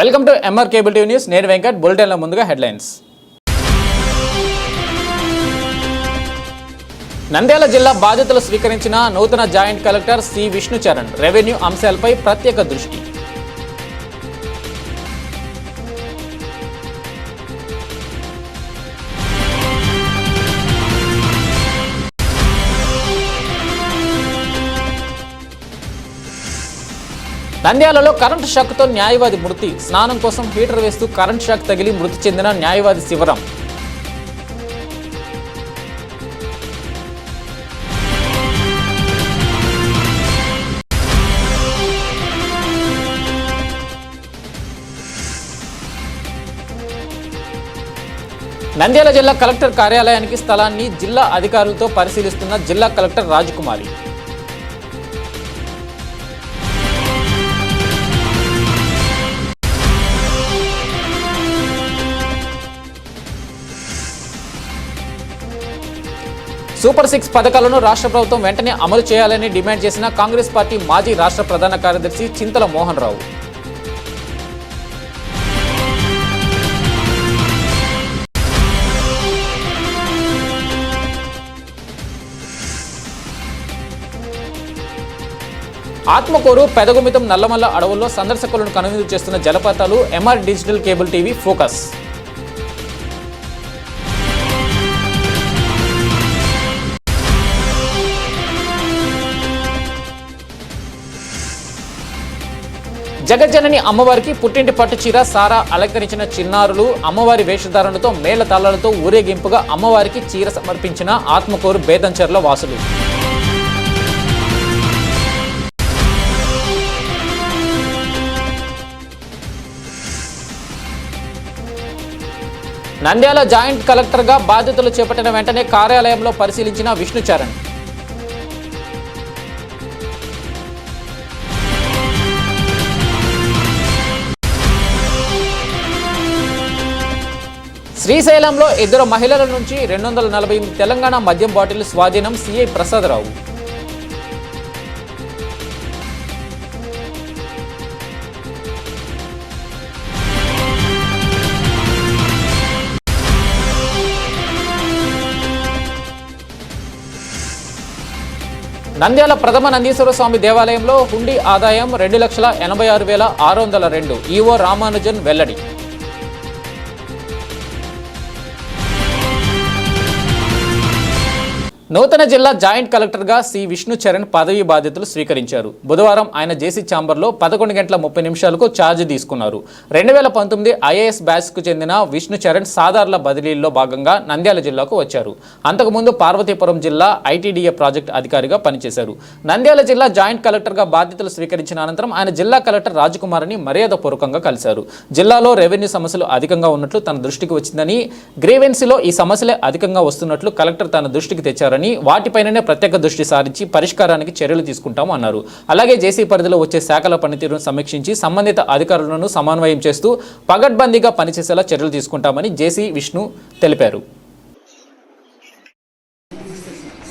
Welcome to MR cable TV news. నేను వెంకట్. బులెటిన్ల ముందుగా headlines. Nandyal జిల్లా బాధ్యతలు స్వీకరించిన నూతన joint collector C Vishnucharan revenue అంశాలపై ప్రత్యేక దృష్టి. నంద్యాలలో కరెంటు షాక్తో న్యాయవాది మృతి. స్నానం కోసం హీటర్ వేస్తూ కరెంట్ షాక్ తగిలి మృతి చెందిన న్యాయవాది శివరాం. నంద్యాల జిల్లా కలెక్టర్ కార్యాలయానికి స్థలాన్ని జిల్లా అధికారులతో పరిశీలిస్తున్న జిల్లా కలెక్టర్ రాజకుమారి. సూపర్ సిక్స్ పథకాలను రాష్ట్ర ప్రభుత్వం వెంటనే అమలు చేయాలని డిమాండ్ చేసిన కాంగ్రెస్ పార్టీ మాజీ రాష్ట్ర ప్రధాన కార్యదర్శి చింతల మోహన్ రావు ఆత్మకూరు పెదగుమితం నల్లమల్ల అడవుల్లో సందర్శకులను కనువిందు చేస్తున్న జలపాతాలు MR digital cable TV focus. జగజ్జనని అమ్మవారికి పుట్టింటి పట్టు చీర సారా అలంకరించిన చిన్నారులు అమ్మవారి వేషధారణతో మేళ తాళాలతో ఊరేగింపుగా అమ్మవారికి చీర సమర్పించిన ఆత్మకూరు బేదంచర్ల వాసులు. నంద్యాల జాయింట్ కలెక్టర్గా బాధ్యతలు చేపట్టిన వెంటనే కార్యాలయంలో పరిశీలించిన విష్ణుచరణ్. శ్రీశైలంలో ఇద్దరు మహిళల నుంచి రెండు వందల నలభై తెలంగాణ మద్యం బాటిల్ స్వాధీనం సిఐ ప్రసాదరావు. నంద్యాల ప్రథమ నందీశ్వర స్వామి దేవాలయంలో హుండీ ఆదాయం రెండు లక్షల ఎనభై ఆరు వేల ఆరు వందల రెండు. ఈవో రామానుజన్ వెల్లడి. నూతన జిల్లా జాయింట్ కలెక్టర్గా సి విష్ణు చరణ్ పదవి బాధ్యతలు స్వీకరించారు. బుధవారం ఆయన జేసీ ఛాంబర్లో పదకొండు గంటల ముప్పై నిమిషాలకు ఛార్జ్ తీసుకున్నారు. రెండు వేల పంతొమ్మిది ఐఏఎస్ బ్యాచ్కు చెందిన విష్ణు చరణ్ సాధారణ బదిలీల్లో భాగంగా నంద్యాల జిల్లాకు వచ్చారు. అంతకుముందు పార్వతీపురం జిల్లా ఐటీడీఏ ప్రాజెక్ట్ అధికారిగా పనిచేశారు. నంద్యాల జిల్లా జాయింట్ కలెక్టర్గా బాధ్యతలు స్వీకరించిన అనంతరం ఆయన జిల్లా కలెక్టర్ రాజకుమార్ని మర్యాదపూర్వకంగా కలిశారు. జిల్లాలో రెవెన్యూ సమస్యలు అధికంగా ఉన్నట్లు తన దృష్టికి వచ్చిందని గ్రీవెన్సీలో ఈ సమస్యలే అధికంగా వస్తున్నట్లు కలెక్టర్ తన దృష్టికి తెచ్చారని వాటిపైననే ప్రత్యేక దృష్టి సారించి పరిష్కారానికి చర్యలు తీసుకుంటాం అన్నారు. అలాగే జేసీ పరిధిలో వచ్చే శాఖల పనితీరును సమీక్షించి సంబంధిత అధికారులను సమన్వయం చేస్తూ పగడ్బందీగా పనిచేసేలా చర్యలు తీసుకుంటామని జేసీ విష్ణు తెలిపారు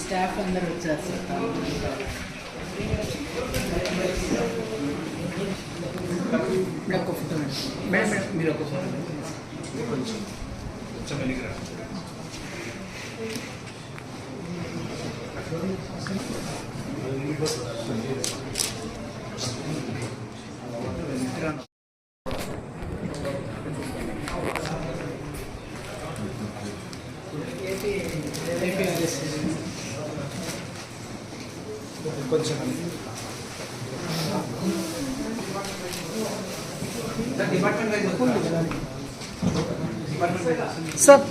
స్టాఫ్ అందరూ వచ్చారు సార్ ఇప్పుడు ఒక ఫోటో మేడం మేడం మీరు ఒక ఫోటో సార్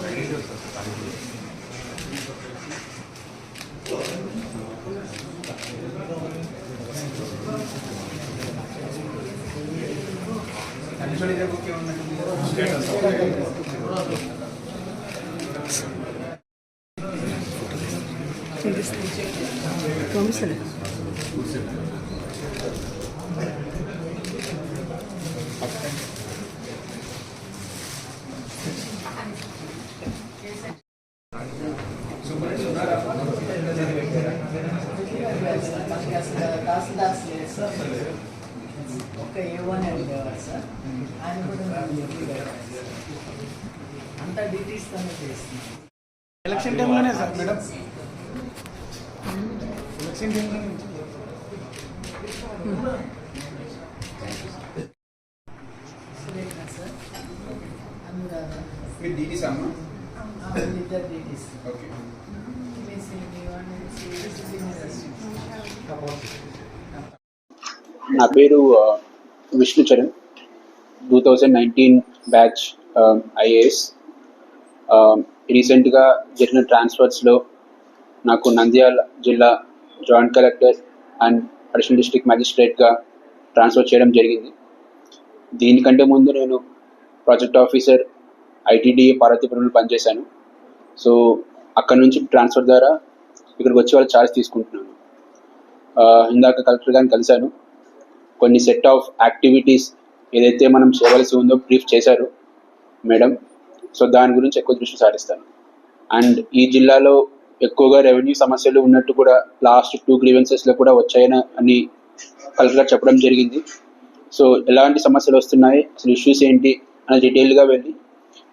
పంపిస్తాను ఇంకా ఏమని అడిగేవారు సార్ ఆయన కూడా నాకు చెప్పేవారు. అంతా డీటెయిల్స్ తోనే చేస్తున్నాం ఎలక్షన్ టైంలోనే సార్ మేడం. ఎలక్షన్ టైంలోనే మీరు డీటీస్ అమ్మా? ఓకే నా పేరు Vishnu Charan. Two thousand nineteen batch IAS. Um, రీసెంట్గా జరిగిన ట్రాన్స్ఫర్స్లో నాకు నంద్యాల జిల్లా joint collector and additional district మ్యాజిస్ట్రేట్గా transfer చేయడం జరిగింది. దీనికంటే ముందు నేను ప్రాజెక్ట్ ఆఫీసర్ ఐటీడీఏ పార్వతీపురంలో పనిచేశాను. సో అక్కడ నుంచి ట్రాన్స్ఫర్ ద్వారా ఇక్కడికి వచ్చి వాళ్ళు ఛార్జ్ తీసుకుంటున్నాను. Uh, ఇందాక కలెక్టర్ గారిని కలిశాను. కొన్ని సెట్ ఆఫ్ యాక్టివిటీస్ ఏదైతే మనం చేయవలసి ఉందో బ్రీఫ్ చేశారు మేడం. సో దాని గురించి ఎక్కువ దృష్టి సారిస్తాను. అండ్ ఈ జిల్లాలో ఎక్కువగా రెవెన్యూ సమస్యలు ఉన్నట్టు కూడా లాస్ట్ టూ గ్రీవెన్సెస్లో కూడా వచ్చాయని అని కలెక్టర్ చెప్పడం జరిగింది. సో ఎలాంటి సమస్యలు వస్తున్నాయి అసలు ఇష్యూస్ ఏంటి అని డీటెయిల్గా వెళ్ళి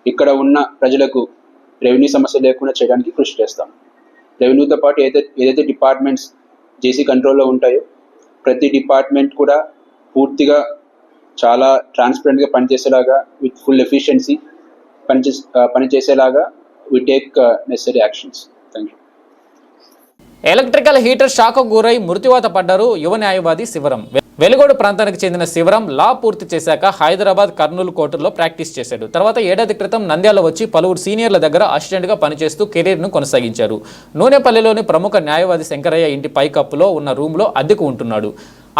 ఇక్కడ ఉన్న ప్రజలకు రెవెన్యూ సమస్య లేకుండా చేయడానికి కృషి చేస్తాం. రెవెన్యూతో పాటు ఏదైతే ఏదైతే డిపార్ట్మెంట్స్ జేసీ కంట్రోల్లో ఉంటాయో ప్రతి డిపార్ట్మెంట్ కూడా పూర్తిగా చాలా ట్రాన్స్పరెంట్గా పనిచేసేలాగా విత్ ఫుల్ ఎఫిషియన్సీ పనిచే పనిచేసేలాగా we take necessary actions thank you electrical heater shock గురై మృత్యువాత పడ్డారు యువ న్యాయవాది శివరం. వెలుగోడు ప్రాంతానికి చెందిన శివరం లా పూర్తి చేశాక హైదరాబాద్ కర్నూలు కోర్టులో ప్రాక్టీస్ చేశాడు. తర్వాత ఏడాది క్రితం నంద్యాల వచ్చి పలువురు సీనియర్ల దగ్గర అసిస్టెంట్గా పనిచేస్తూ కెరీర్ను కొనసాగించారు. నూనెపల్లిలోని ప్రముఖ న్యాయవాది శంకరయ్య ఇంటి పైకప్పులో ఉన్న రూమ్లో అద్దెకు ఉంటున్నాడు.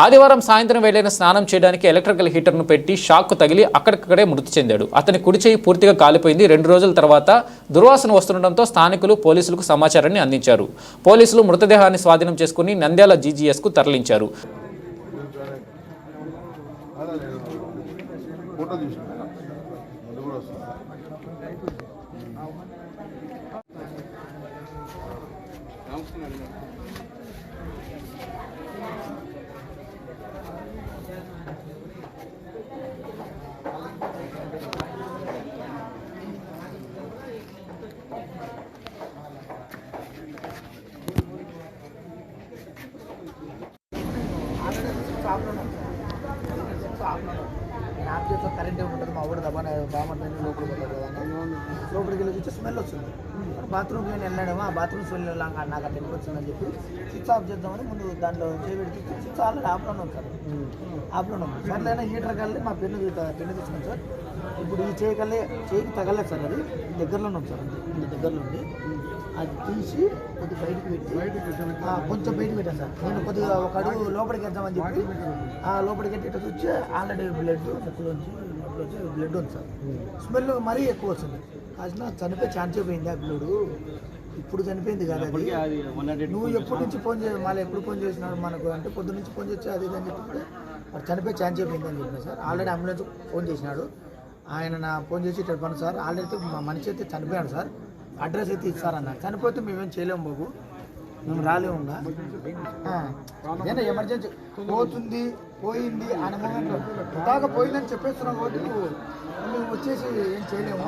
ఆదివారం సాయంత్రం వేళైన స్నానం చేయడానికి ఎలక్ట్రికల్ హీటర్ను పెట్టి షాక్ తగిలి అక్కడికక్కడే మృతి చెందాడు. అతని కుడి చేయి పూర్తిగా కాలిపోయింది. రెండు రోజుల తర్వాత దుర్వాసన వస్తుండటంతో స్థానికులు పోలీసులకు సమాచారాన్ని అందించారు. పోలీసులు మృతదేహాన్ని స్వాధీనం చేసుకుని నంద్యాల జీజీఎస్కు తరలించారు ఫోటో చూసిన ముందు కూడా వస్తుంది నా చేస్తే కరెంట్ ఏమి ఉంటుంది మా ఊరు దబాన బాగుంటుంది లోపలికి పోతాడు కదా. లోపలికి వెళ్ళి చూస్తే స్మెల్ వస్తుంది. బాత్రూమ్కి నేను వెళ్ళాడేమో? ఆ బాత్రూమ్ స్మెల్ నాకు నాకు అట్లా వచ్చిందని చెప్పి స్విచ్ ఆఫ్ చేద్దామని ముందు దాంట్లో చేయబెడితే స్విచ్ ఆల్రెడీ ఆఫ్లోనే ఉంది సార్. ఆఫ్లోనే ఉంది సార్ లేదా హీటర్ కల్లి మా పెన్ను పెన్ను తీసుకున్నాం సార్. ఇప్పుడు ఈ చేయి చేయికి తగలేదు సార్ అది. దగ్గరలోనే ఉంది సార్ దగ్గరలో ఉంది. అది తీసి కొద్దిగా బయటికి పెట్టి కొంచెం బయటకు పెట్టాను సార్. నేను కొద్దిగా ఒక అడుగు లోపలికి వెళ్దామని చెప్పి ఆ లోపలికి ఎట్టి చూసి ఆల్రెడీ బ్లడ్ ముక్కులోంచి నోట్లోంచి బ్లడ్ ఉంది సార్. స్మెల్ మరీ ఎక్కువ వస్తుంది. కాసిన చనిపోయి ఛాన్స్ అయిపోయింది ఆ పిల్లడు ఇప్పుడు చనిపోయింది కదా అది. నువ్వు ఎప్పటి నుంచి ఫోన్ చేయ మళ్ళీ ఎప్పుడు ఫోన్ చేసినాడు మనకు? అంటే పొద్దు నుంచి ఫోన్ చేసి అది ఇది అని చెప్పి వాడు చనిపోయి ఛాన్స్ అయిపోయింది అని చెప్పిన సార్. ఆల్రెడీ అంబులెన్స్ ఫోన్ చేసినాడు. ఆయన నా ఫోన్ చేసి ఇట్లా పని సార్. ఆల్రెడీ మా మనిషి అయితే చనిపోయాడు సార్. అడ్రస్ అయితే ఇస్తారన్న. చనిపోతే మేమేం చేయలేము బాబు. మేము రాలేము ఏదైనా ఎమర్జెన్సీ పోతుంది పోయింది అనే మూమెంట్లో ఇలాగ పోయిందని చెప్పేస్తున్నావు కాబట్టి నువ్వు మేము వచ్చేసి ఏం చేయలేము.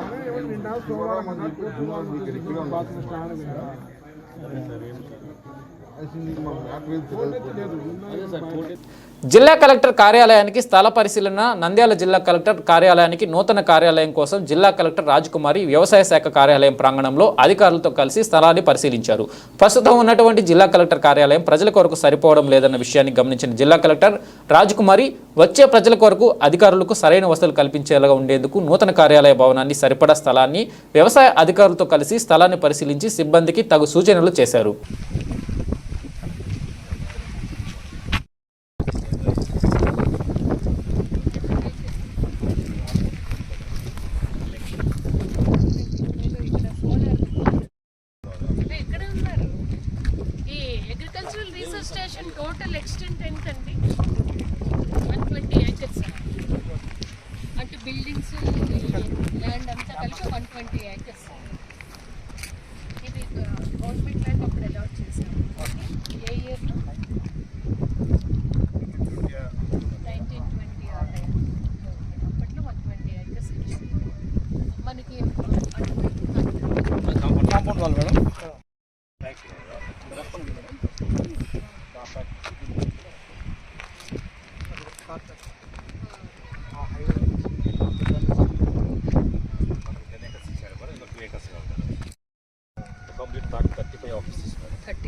జిల్లా కలెక్టర్ కార్యాలయానికి స్థల పరిశీలన నంద్యాల జిల్లా కలెక్టర్ కార్యాలయానికి నూతన కార్యాలయం కోసం జిల్లా కలెక్టర్ రాజకుమారి వ్యవసాయ శాఖ కార్యాలయం ప్రాంగణంలో అధికారులతో కలిసి స్థలాన్ని పరిశీలించారు. ప్రస్తుతం ఉన్నటువంటి జిల్లా కలెక్టర్ కార్యాలయం ప్రజల కొరకు సరిపోవడం లేదన్న విషయాన్ని గమనించిన జిల్లా కలెక్టర్ రాజకుమారి వచ్చే ప్రజల కొరకు అధికారులకు సరైన వసతులు కల్పించేలాగా ఉండేందుకు నూతన కార్యాలయ భవనాన్ని సరిపడా స్థలాన్ని వ్యవసాయ అధికారులతో కలిసి స్థలాన్ని పరిశీలించి సిబ్బందికి తగు సూచనలు చేశారు.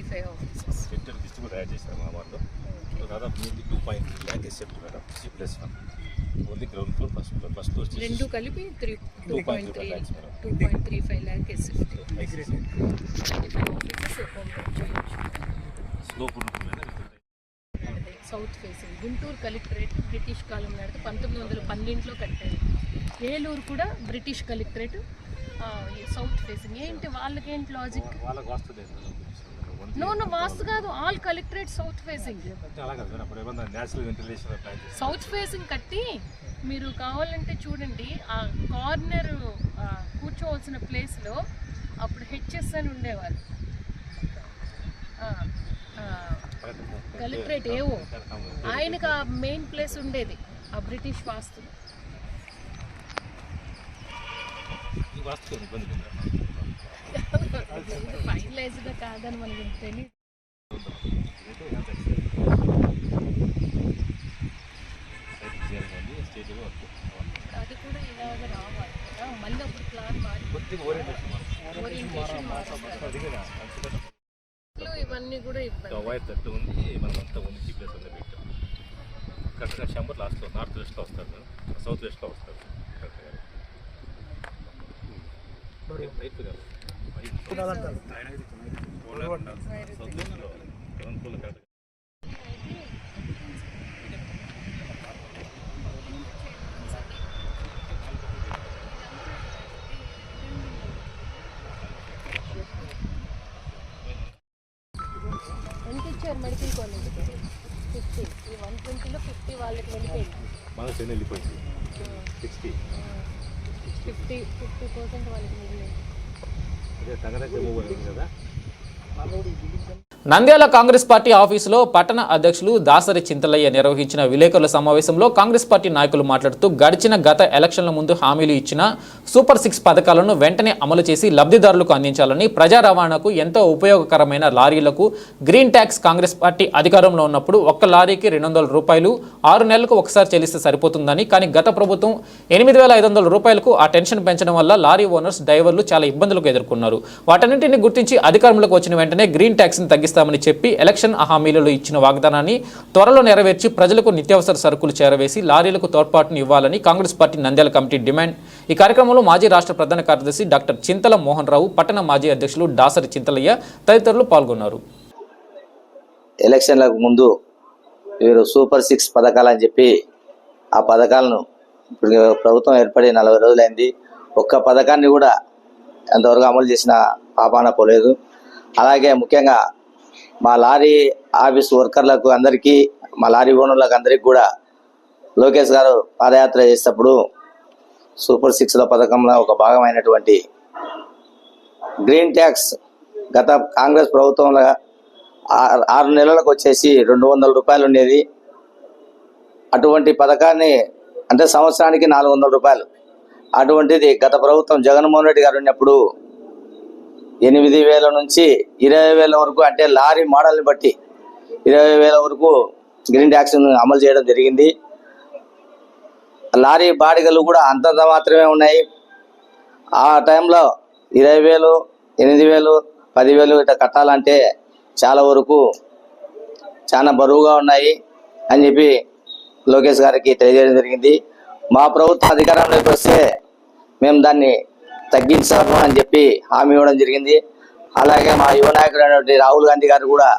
సెంటర్ డిస్ట్రిక్ట్ తయారు చేశారు మా వాళ్ళు దాదాపు మీది two point lakh SF madam C plus one only ground floor first floor first floor రెండు కలిపి three two point three two point three five lakh SF slope south facing Guntur collectorate British కాలం నాటితే పంతొమ్మిది వందల పన్నెండులో కట్టారు. ఏలూరు కూడా British collectorate south facing ఏంటి వాళ్ళకేంటి లాజిక్ వాళ్ళకి వస్తుంది నో నో వాస్తు కాదు. All collectorate south facing south facing కట్టి మీరు కావాలంటే చూడండి ఆ కార్నర్ కూర్చోవలసిన ప్లేస్లో అప్పుడు హెచ్ఎస్ అని ఉండేవారు. కలెక్టరేట్ ఏవో. ఆయనకు ఆ మెయిన్ ప్లేస్ ఉండేది ఆ బ్రిటిష్ వాస్తు. వాస్తు ఫైనలైజ్డ్ కాదని మనకి తెలియదు స్టేజ్ అది కూడా ఇలాగ రావాలి కదా. మళ్ళీ అప్పుడు ప్లాన్ మారి కొద్దిగా ఓరియంటేషన్ ఓరియంటేషన్ మారుస్తారు ఇవన్నీ కూడా ఇబ్బంది. ఉంది మనం అంతా ఉంది. చీప్ ప్లేస్ ఉంది పెట్టాం. కరెక్ట్గా షంబర్ లాస్ట్లో నార్త్ వెస్ట్లో వస్తారు సౌత్ వెస్ట్లో వస్తారు కరెక్ట్గా రైట్ కాదు మెడికల్ కాలేజ్కి ఫిఫ్టీ ఈ వన్ ట్వంటీలో ఫిఫ్టీ వాళ్ళకి వెళ్ళిపోయింది? మన సైన్ వెళ్ళిపోయింది సిక్స్టీ ఫిఫ్టీ ఫిఫ్టీ పర్సెంట్ వాళ్ళకి మిగిలింది. అదే తగదగ్గ మూవ్ కదా. నంద్యాల కాంగ్రెస్ పార్టీ ఆఫీసులో పట్టణ అధ్యక్షులు దాసరి చింతలయ్య నిర్వహించిన విలేకరుల సమావేశంలో కాంగ్రెస్ పార్టీ నాయకులు మాట్లాడుతూ గడిచిన గత ఎలక్షన్ల ముందు హామీలు ఇచ్చిన సూపర్ సిక్స్ పథకాలను వెంటనే అమలు చేసి లబ్ధిదారులకు అందించాలని ప్రజా రవాణాకు ఎంతో ఉపయోగకరమైన లారీలకు గ్రీన్ ట్యాక్స్ కాంగ్రెస్ పార్టీ అధికారంలో ఉన్నప్పుడు ఒక్క లారీకి రెండు వందల రూపాయలు ఆరు నెలలకు ఒకసారి చెల్లిస్తే సరిపోతుందని కానీ గత ప్రభుత్వం ఎనిమిది వేల ఐదు వందల రూపాయలకు ఆ టెన్షన్ పెంచడం వల్ల లారీ ఓనర్స్ డ్రైవర్లు చాలా ఇబ్బందులకు ఎదుర్కొన్నారు. వాటన్నింటిని గుర్తించి అధికారంలోకి వచ్చిన వెంటనే గ్రీన్ ట్యాక్స్ని తగ్గిస్తామని చెప్పి ఎలక్షన్ హామీలలో ఇచ్చిన వాగ్దానాన్ని త్వరలో నెరవేర్చి ప్రజలకు నిత్యావసర సరుకులు చేరవేసి లారీలకు తోడ్పాటును ఇవ్వాలని Congress party Nandyal committee demand. ఈ కార్యక్రమంలో మాజీ రాష్ట్ర ప్రధాన కార్యదర్శి డాక్టర్ చింతల మోహన్ రావు పట్టణ మాజీ అధ్యక్షులు దాసరి చింతలయ్య తదితరులు పాల్గొన్నారు. ఎలక్షన్లకు ముందు వీరు సూపర్ సిక్స్ పథకాలు అని చెప్పి ఆ పథకాలను ఇప్పుడు ప్రభుత్వం ఏర్పడి నలభై రోజులైంది. ఒక్క పథకాన్ని కూడా ఎంతవరకు అమలు చేసిన పాపాన పోలేదు. అలాగే ముఖ్యంగా మా లారీ ఆఫీస్ వర్కర్లకు అందరికీ మా లారీ ఓనర్లకు అందరికీ కూడా లోకేష్ గారు పాదయాత్ర చేసేటప్పుడు సూపర్ సిక్స్ల పథకంలో ఒక భాగమైనటువంటి గ్రీన్ ట్యాక్స్ గత కాంగ్రెస్ ప్రభుత్వంలో ఆ- ఆరు నెలలకు వచ్చేసి రెండు వందల రూపాయలు ఉండేది. అటువంటి పథకాన్ని అంటే సంవత్సరానికి నాలుగు వందల రూపాయలు. అటువంటిది గత ప్రభుత్వం జగన్మోహన్ రెడ్డి గారు ఉన్నప్పుడు ఎనిమిది వేల నుంచి ఇరవై వేల వరకు అంటే లారీ మోడల్ని బట్టి ఇరవై వేల వరకు గ్రీన్ ట్యాక్స్ అమలు చేయడం జరిగింది. లారీ బాడిగలు కూడా అంతంత మాత్రమే ఉన్నాయి. ఆ టైంలో ఇరవై వేలు ఎనిమిది వేలు పదివేలు ఇట్లా కట్టాలంటే చాలా వరకు చాలా బరువుగా ఉన్నాయి అని చెప్పి లోకేష్ గారికి తెలియజేయడం జరిగింది. మా ప్రభుత్వం అధికారంలోకి వస్తే మేము దాన్ని తగ్గించాము అని చెప్పి హామీ ఇవ్వడం జరిగింది. అలాగే మా యువ నాయకుడు రాహుల్ గాంధీ గారు కూడా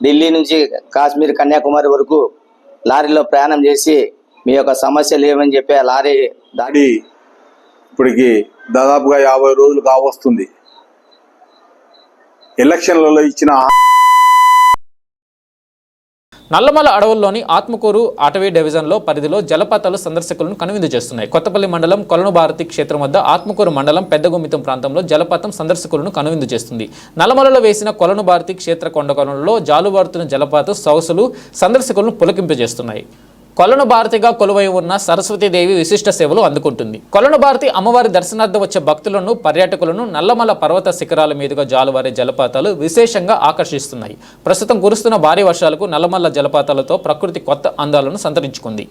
ఢిల్లీ నుంచి కాశ్మీర్ కన్యాకుమారి వరకు లారీలో ప్రయాణం చేసి మీ యొక్క సమస్యలు ఏమని చెప్పి ఆ లారీ దాడి దాడి ఇప్పటికి దాదాపుగా యాభై రోజులు కావస్తుంది. ఎలక్షన్లలో ఇచ్చిన నల్లమల అడవుల్లోని ఆత్మకూరు అటవీ డివిజన్లో పరిధిలో జలపాతాలు సందర్శకులను కనువిందు చేస్తున్నాయి. కొత్తపల్లి మండలం కొలను భారతి క్షేత్రం వద్ద ఆత్మకూరు మండలం పెద్దగుమితం ప్రాంతంలో జలపాతం సందర్శకులను కనువిందు చేస్తుంది. నల్లమలలో వేసిన కొలను భారతి క్షేత్ర కొండకొలంలో జాలువారుతున్న జలపాతం సొగసులు సందర్శకులను పులకింపజేస్తున్నాయి. కొలను భారతిగా కొలువై ఉన్న సరస్వతీదేవి విశిష్ట సేవలు అందుకుంటుంది. కొలను భారతి అమ్మవారి దర్శనార్థం వచ్చే భక్తులను పర్యాటకులను నల్లమల పర్వత శిఖరాల మీదుగా జాలువారే జలపాతాలు విశేషంగా ఆకర్షిస్తున్నాయి. ప్రస్తుతం కురుస్తున్న భారీ వర్షాలకు నల్లమల్ల జలపాతాలతో ప్రకృతి కొత్త అందాలను సంతరించుకుంది.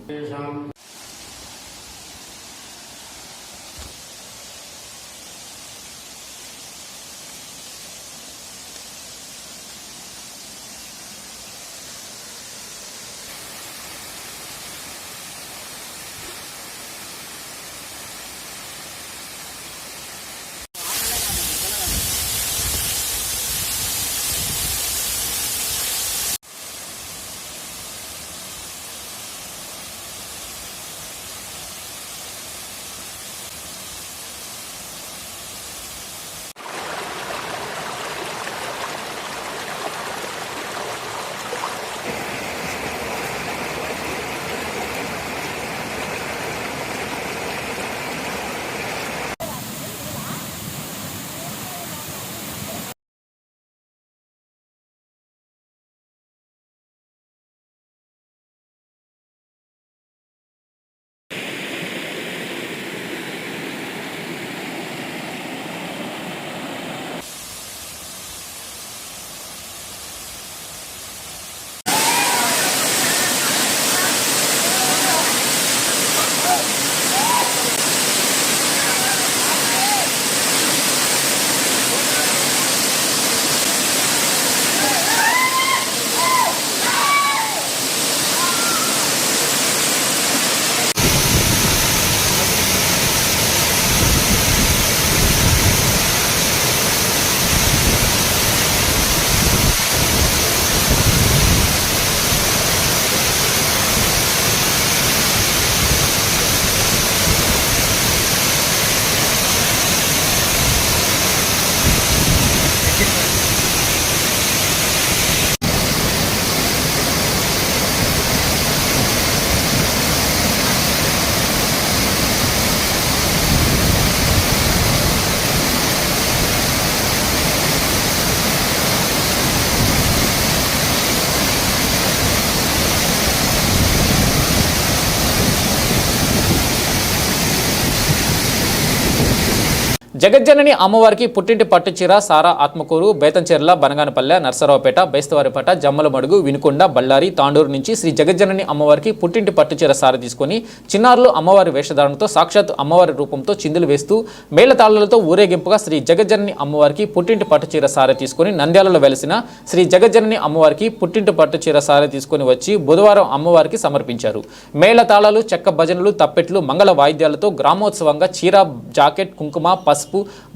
జగజ్జనని అమ్మవారికి పుట్టింటి పట్టుచీర సారా ఆత్మకూరు బేతంచెర్ల బనగానపల్లె నర్సరావుపేట బేస్తవారిపేట జమ్మలమడుగు వినుకొండ బళ్ళారి తాండూరు నుంచి శ్రీ జగజ్జనని అమ్మవారికి పుట్టింటి పట్టుచీర సార తీసుకొని చిన్నారులు అమ్మవారి వేషధారణతో సాక్షాత్ అమ్మవారి రూపంతో చిందులు వేస్తూ మేళతాళాలతో ఊరేగింపుగా శ్రీ జగజ్జనని అమ్మవారికి పుట్టింటి పట్టుచీర సార తీసుకొని నంద్యాలలో వెలిసిన శ్రీ జగజ్జనని అమ్మవారికి పుట్టింటి పట్టుచీర సార తీసుకొని వచ్చి బుధవారం అమ్మవారికి సమర్పించారు. మేళతాళాలు చెక్క భజనలు తప్పెట్లు మంగళ వాయిద్యాలతో గ్రామోత్సవంగా చీర జాకెట్ కుంకుమ పసుపు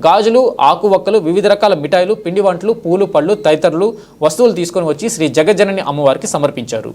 గాజులు ఆకువక్కలు వివిధ రకాల మిఠాయిలు పిండి వంటలు పూలు పళ్ళు తదితరులు వస్తువులు తీసుకొని వచ్చి శ్రీ జగజ్జనని అమ్మవారికి సమర్పించారు.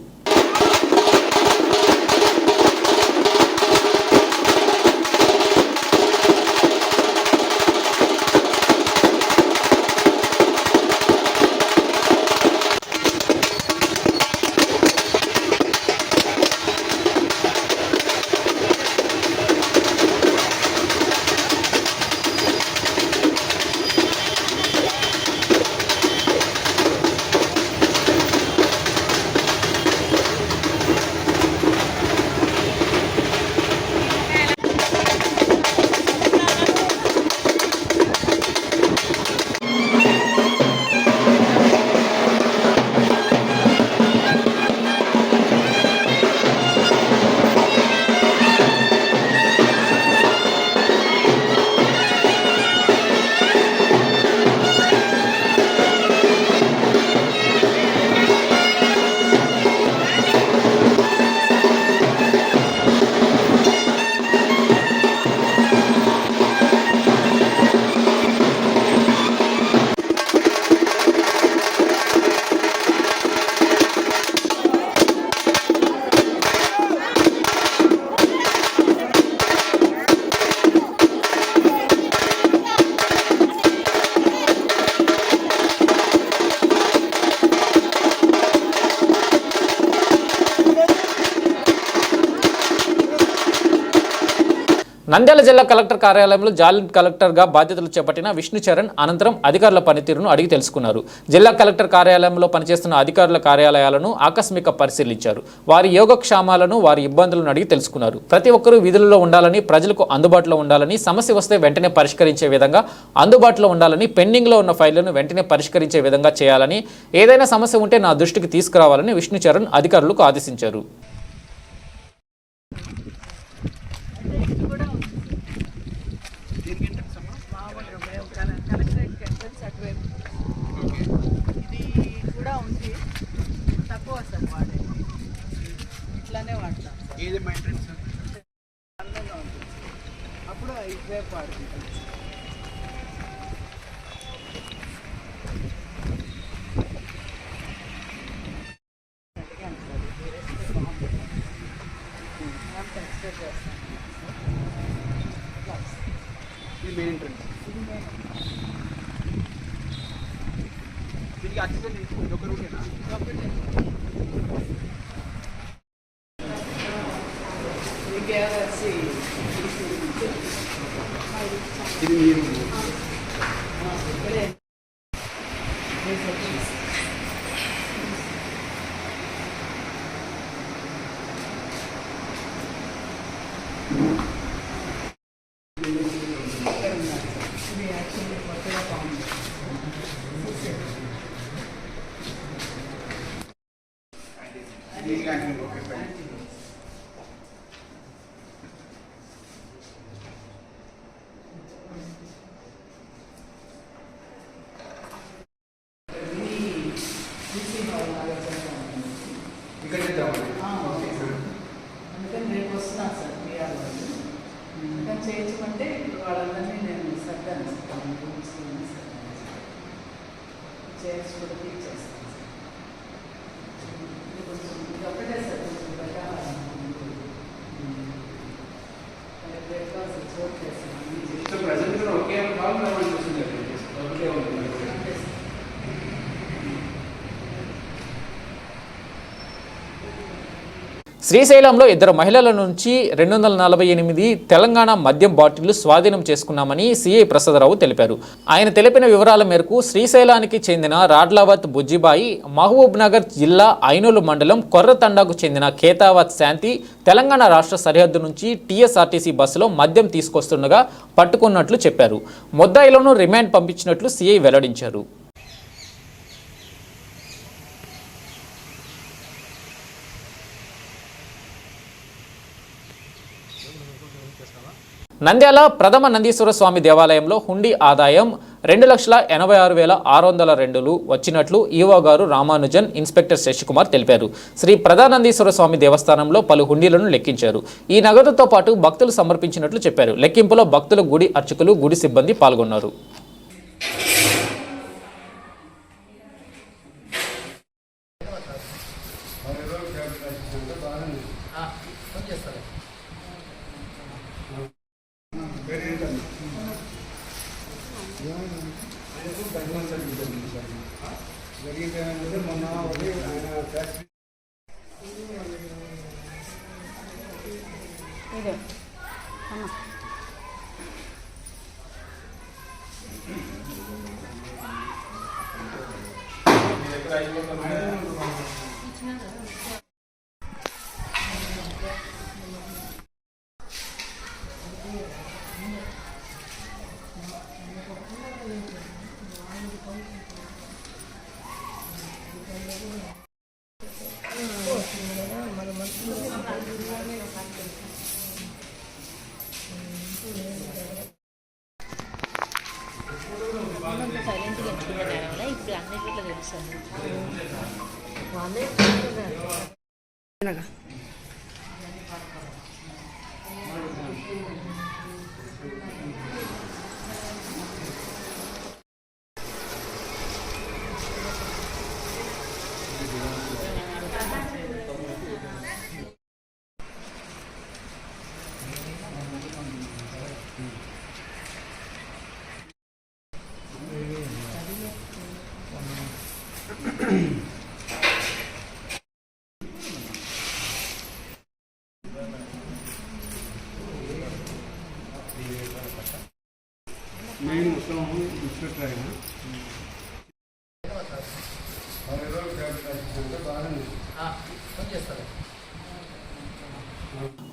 నంద్యాల జిల్లా కలెక్టర్ కార్యాలయంలో జాయింట్ కలెక్టర్గా బాధ్యతలు చేపట్టిన విష్ణు చరణ్ అనంతరం అధికారుల పనితీరును అడిగి తెలుసుకున్నారు. జిల్లా కలెక్టర్ కార్యాలయంలో పనిచేస్తున్న అధికారుల కార్యాలయాలను ఆకస్మిక పరిశీలించారు. వారి యోగక్షామాలను వారి ఇబ్బందులను అడిగి తెలుసుకున్నారు. ప్రతి ఒక్కరూ విధులలో ఉండాలని ప్రజలకు అందుబాటులో ఉండాలని సమస్య వస్తే వెంటనే పరిష్కరించే విధంగా అందుబాటులో ఉండాలని పెండింగ్లో ఉన్న ఫైళ్ళను వెంటనే పరిష్కరించే విధంగా చేయాలని ఏదైనా సమస్య ఉంటే నా దృష్టికి తీసుకురావాలని విష్ణు చరణ్ అధికారులకు ఆదేశించారు. party. Gidin yiyin bunu. శ్రీశైలంలో ఇద్దరు మహిళల నుంచి రెండు వందల నలభై ఎనిమిది తెలంగాణ మద్యం బాటిళ్ళు స్వాధీనం చేసుకున్నామని సిఐ ప్రసాదరావు తెలిపారు. ఆయన తెలిపిన వివరాల మేరకు శ్రీశైలానికి చెందిన రాడ్లావత్ బుజ్జిబాయి మహబూబ్ నగర్ జిల్లా ఐనోలు మండలం కొర్రతండాకు చెందిన కేతావత్ శాంతి తెలంగాణ రాష్ట్ర సరిహద్దు నుంచి టీఎస్ఆర్టీసీ బస్సులో మద్యం తీసుకొస్తుండగా పట్టుకున్నట్లు చెప్పారు. ముద్దాయిలను రిమాండ్ పంపించినట్లు సిఐ వెల్లడించారు. నంద్యాల ప్రథమ నందీశ్వర స్వామి దేవాలయంలో హుండీ ఆదాయం రెండు లక్షల ఎనభై ఆరు వేల ఆరు వందల రెండులు వచ్చినట్లు ఈవో గారు రామానుజన్ ఇన్స్పెక్టర్ శశికుమార్ తెలిపారు. శ్రీ ప్రధానందీశ్వర స్వామి దేవస్థానంలో పలు హుండీలను లెక్కించారు. ఈ నగదుతో పాటు భక్తులు సమర్పించినట్లు చెప్పారు. లెక్కింపులో భక్తులు గుడి అర్చకులు గుడి సిబ్బంది పాల్గొన్నారు.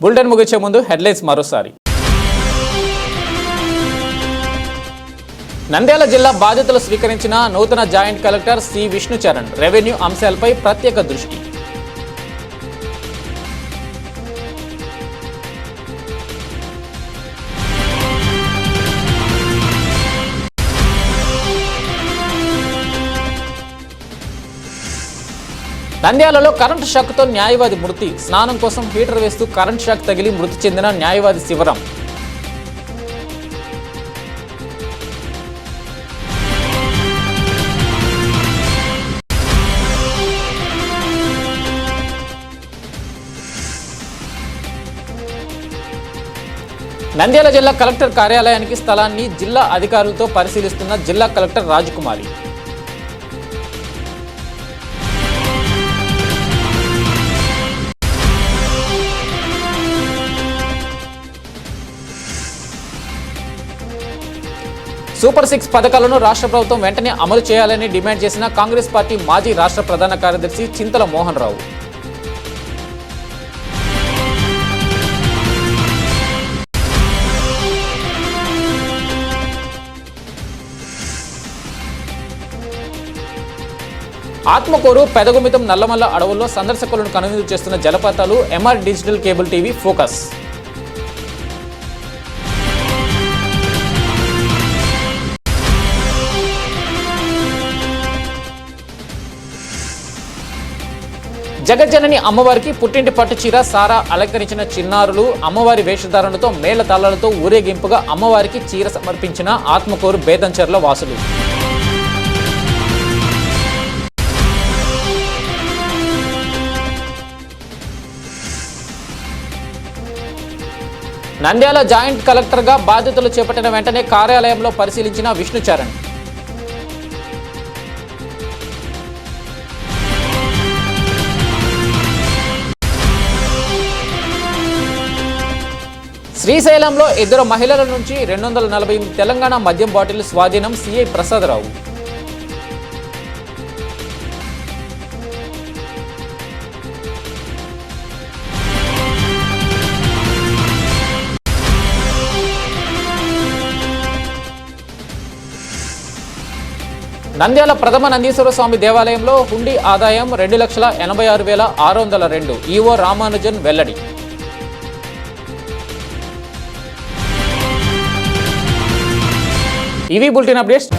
బులెటిన్ ముగించే ముందు హెడ్లైన్స్ మరోసారి. నంద్యాల జిల్లా బాధ్యతలు స్వీకరించిన నూతన joint collector C Vishnucharan revenue అంశాలపై ప్రత్యేక దృష్టి. నంద్యాలలో కరెంటు షాక్తో న్యాయవాది మృతి. స్నానం కోసం హీటర్ వేస్తూ కరెంట్ షాక్ తగిలి మృతి చెందిన న్యాయవాది శివరాం. నంద్యాల జిల్లా కలెక్టర్ కార్యాలయానికి స్థలాన్ని జిల్లా అధికారులతో పరిశీలిస్తున్న జిల్లా కలెక్టర్ రాజకుమారి. సూపర్ సిక్స్ పథకాలను రాష్ట్ర ప్రభుత్వం వెంటనే అమలు చేయాలని డిమాండ్ చేసిన కాంగ్రెస్ పార్టీ మాజీ రాష్ట్ర ప్రధాన కార్యదర్శి చింతల మోహన్ రావు. ఆత్మకూరు పెదగుమితం నల్లమల్ల అడవుల్లో సందర్శకులను కనువిందు చేస్తున్న జలపాతాలు MR digital cable TV focus. జగజ్జనని అమ్మవారికి పుట్టింటి పట్టు చీర సారా అలంకరించిన చిన్నారులు అమ్మవారి వేషధారణతో మేళ తాళాలతో ఊరేగింపుగా అమ్మవారికి చీర సమర్పించిన ఆత్మకూరు బేదంచెర్ల వాసులు. నంద్యాల జాయింట్ కలెక్టర్గా బాధ్యతలు చేపట్టిన వెంటనే కార్యాలయంలో పరిశీలించిన విష్ణుచరణ్. శ్రీశైలంలో ఇద్దరు మహిళల నుంచి రెండు వందల నలభై తెలంగాణ మద్యం బాటిల్ స్వాధీనం సిఐ ప్రసాదరావు. నంద్యాల ప్రథమ నందీశ్వర స్వామి దేవాలయంలో హుండీ ఆదాయం రెండు లక్షల ఎనభై ఆరు వేల ఆరు వందల రెండు. ఈవో రామానుజన్ వెల్లడి. ఇవి బులెటిన్ అప్డేట్స్